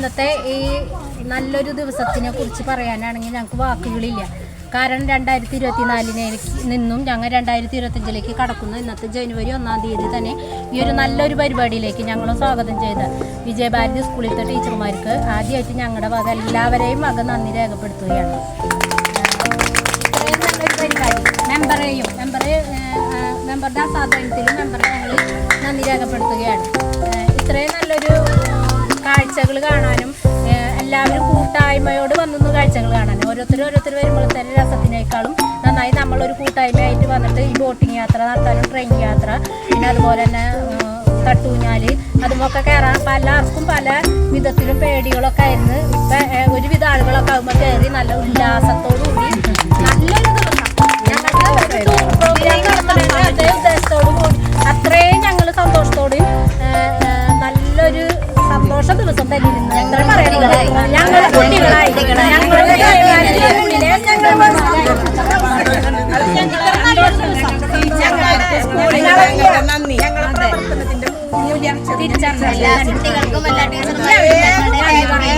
ഇന്നത്തെ ഈ നല്ലൊരു ദിവസത്തിനെ കുറിച്ച് പറയാനാണെങ്കിൽ ഞങ്ങൾക്ക് വാക്കുകളില്ല. കാരണം രണ്ടായിരത്തി ഇരുപത്തിനാലിലേക്ക് നിന്നും ഞങ്ങൾ രണ്ടായിരത്തി ഇരുപത്തഞ്ചിലേക്ക് കടക്കുന്നു. ഇന്നത്തെ ജനുവരി ഒന്നാം തീയതി തന്നെ ഈ ഒരു നല്ലൊരു പരിപാടിയിലേക്ക് ഞങ്ങൾ സ്വാഗതം ചെയ്ത വിജയഭാരതി സ്കൂളിലത്തെ ടീച്ചർമാർക്ക് ആദ്യമായിട്ട് ഞങ്ങളുടെ വക എല്ലാവരെയും വക നന്ദി രേഖപ്പെടുത്തുകയാണ്. ഇത്രയും നല്ലൊരു പരിപാടി. മെമ്പറെയും മെമ്പറെ മെമ്പറുടെ അസാധാരണത്തിലും മെമ്പറെ ഞങ്ങൾ നന്ദി രേഖപ്പെടുത്തുകയാണ്. ഇത്രയും നല്ലൊരു കൂട്ടായ്മയോട് വന്നു കാഴ്ചകൾ കാണാൻ. ഓരോരുത്തർ ഓരോരുത്തർ വരുമ്പോഴത്തെ രസത്തിനേക്കാളും നന്നായി നമ്മളൊരു കൂട്ടായ്മയായിട്ട് വന്നിട്ട് ഈ ബോട്ടിംഗ് യാത്ര നടത്താനും ട്രെയിൻ യാത്ര പിന്നെ അതുപോലെ തന്നെ ഏഹ് തട്ടൂഞ്ഞാൽ അതുമൊക്കെ കയറാൻ പലർക്കും പല വിധത്തിലും പേടികളൊക്കെ ആയിരുന്നു. ഇപ്പം ഒരുവിധ ആളുകളൊക്കെ ആകുമ്പോൾ കയറി നല്ല ഉല്ലാസത്തോടു കൂടി നല്ലൊരു ഉദ്ദേശത്തോടു അത്രയും ഞങ്ങൾ സന്തോഷത്തോടെയും നല്ലൊരു സന്തോഷ ദിവസം തന്നെ ഇരുന്നു ഞങ്ങൾ പറയുന്നത് തിരിച്ചറിഞ്ഞ എല്ലാ കുട്ടികൾക്കും എല്ലാ ടീച്ചർമാർക്കും